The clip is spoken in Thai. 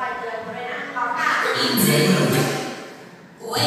คอเตือนเขาด้วยนะพร้อมค่ะอีเจโอ้ย